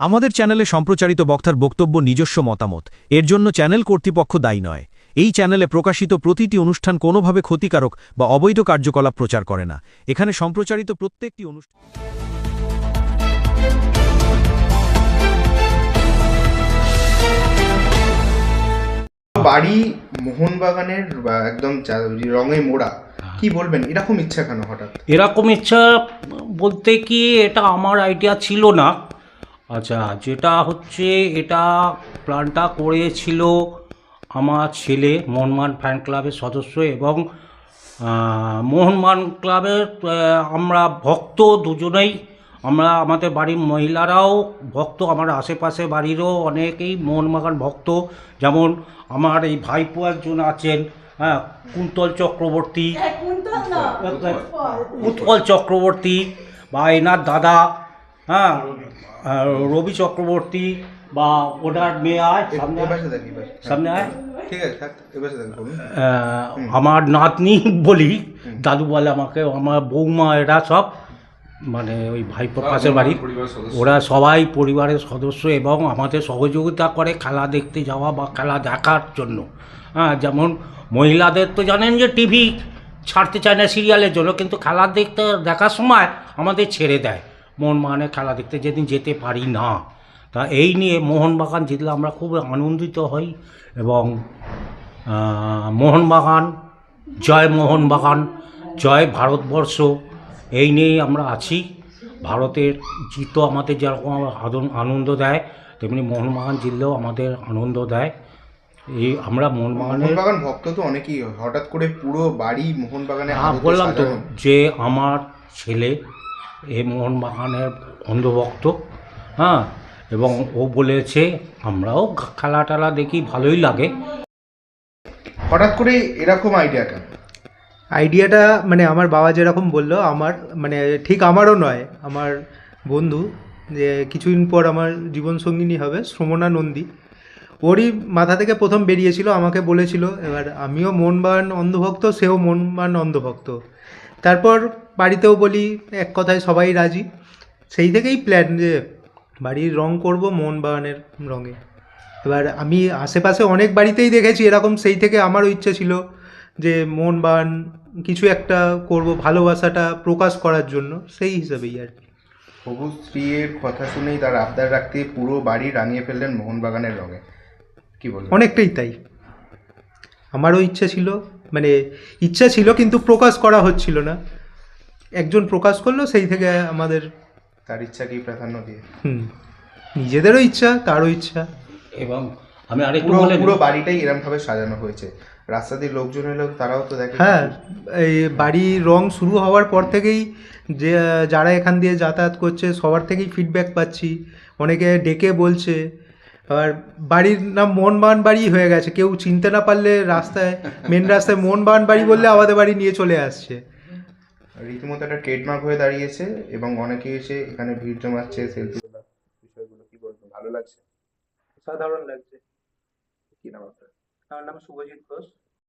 আমাদের চ্যানেলে সম্প্রচারিত বক্তার বক্তব্য নিজস্ব মতামত। এর জন্য চ্যানেল কর্তৃপক্ষ দায়ী নয়। এই চ্যানেলে প্রকাশিত প্রতিটি অনুষ্ঠান কোনোভাবে ক্ষতিকারক বা অবৈধ কার্যকলাপ প্রচার করে না। এখানে সম্প্রচারিত প্রত্যেকটি অনুষ্ঠান বাড়ি মোহনবাগানের বা একদম রঙে মোড়া কি বলবেন? এরকম ইচ্ছা কেন হঠাৎ? এরকম ইচ্ছা বলতে কি এটা আমার আইডিয়া ছিল না। আচ্ছা যেটা হচ্ছে এটা প্ল্যানটা করেছিল আমার ছেলে মোহনমান ফ্যান ক্লাবের সদস্য এবং মোহনমান ক্লাবের আমরা ভক্ত দুজনেই আমরা আমাদের বাড়ির মহিলারাও ভক্ত আমার আশেপাশে বাড়িরও অনেকেই মোহনবাগান ভক্ত। যেমন আমার এই ভাইপো একজন আছেন হ্যাঁ কুন্তল চক্রবর্তী। উৎপল চক্রবর্তী বা এনার দাদা হ্যাঁ রবি চক্রবর্তী বা ওনার মেয়ে আয় সামনে আয়, সামনে আয়। ঠিক আছে আমার নাতনি বলি দাদু বলে আমাকে আমার বৌমা এরা সব মানে ওই ভাইপো পাশের বাড়ি ওরা সবাই পরিবারের সদস্য এবং আমাদের সহযোগিতা করে খেলা দেখতে যাওয়া বা খেলা দেখার জন্য। হ্যাঁ যেমন মহিলাদের তো জানেন যে টিভি ছাড়তে চায় না সিরিয়ালের জন্য কিন্তু খেলা দেখতে দেখার সময় আমাদের ছেড়ে দেয়। মোহনবাগানে খেলা দেখতে যেদিন যেতে পারি না। তা এই নিয়ে মোহনবাগান জিতলে আমরা খুব আনন্দিত হই এবং মোহনবাগান জয় মোহনবাগান জয় ভারতবর্ষ এই নিয়েই আমরা আছি। ভারতের জিতও আমাদের যেরকম আদন- আনন্দ দেয় তেমনি মোহনবাগান জিতলেও আমাদের আনন্দ দেয়। এই আমরা মোহনবাগানের মোহনবাগান ভক্ত তো অনেকেই হঠাৎ করে পুরো বাড়ি মোহনবাগানে হ্যাঁ বললাম তো যে আমার ছেলে এ মোহনবাগানের অন্ধভক্ত হ্যাঁ এবং ও বলেছে আমরাও খেলা টেলা দেখি ভালোই লাগে। হঠাৎ করে এরকম আইডিয়াটা আইডিয়াটা মানে আমার বাবা যেরকম বলল আমার মানে ঠিক আমারও নয় আমার বন্ধু যে কিছুদিন পর আমার জীবনসঙ্গিনী হবে শ্রমণা নন্দী। ওরই মাথা থেকে প্রথম বেরিয়েছিল আমাকে বলেছিল এবার আমিও মনবান অন্ধভক্ত সেও মনবান অন্ধভক্ত। তারপর বাড়িতেও বলি এক কথায় সবাই রাজি। সেই থেকেই প্ল্যান যে বাড়ির রং করব মোহনবাগানের রঙে। এবার আমি আশেপাশে অনেক বাড়িতেই দেখেছি এরকম সেই থেকে আমারও ইচ্ছে ছিল যে মোহনবাগান কিছু একটা করব ভালোবাসাটা প্রকাশ করার জন্য সেই হিসাবেই আর কি। হবু স্ত্রীর কথা শুনেই তার আবদার রাখতে পুরো বাড়ি রাঙিয়ে ফেললেন মোহনবাগানের রঙে। কি বল অনেকটাই তাই। আমারও ইচ্ছা ছিল মানে ইচ্ছা ছিল কিন্তু প্রকাশ করা হচ্ছিল না। একজন প্রকাশ করল সেই থেকে আমাদের তার ইচ্ছাকেই প্রাধান্য দিয়ে। হুম। নিজেদেরও ইচ্ছা তারও ইচ্ছা। এবং আমি আরেকটু পুরো বলে পুরো বাড়িটাই এরম ভাবে সাজানো হয়েছে। রাস্তা দিয়ে লোকজন এলো তারাও তো দেখে হ্যাঁ এই বাড়ির রং শুরু হওয়ার পর থেকেই যে যারা এখান দিয়ে যাতায়াত করছে সবার থেকেই ফিডব্যাক পাচ্ছি। অনেকে ডেকে বলছে। আর বাড়ির নাম মোহনবাগান বাড়ি হয়ে গেছে। কেউ চিনতে না পারলে রাস্তায় মেন রাস্তায় মোহনবাগান বাড়ি বললে আমাদের বাড়ি নিয়ে চলে আসছে। রীতিমতো একটা ট্রেডমার্ক হয়ে দাঁড়িয়েছে এবং অনেকে এসে এখানে ভিড় জমাচ্ছে সেলফি বিষয়গুলো। কি বলবেন ভালো লাগছে? সাধারণ লাগছে। কি নাম আপনার? আমার নাম শুভজিৎ ঘোষ।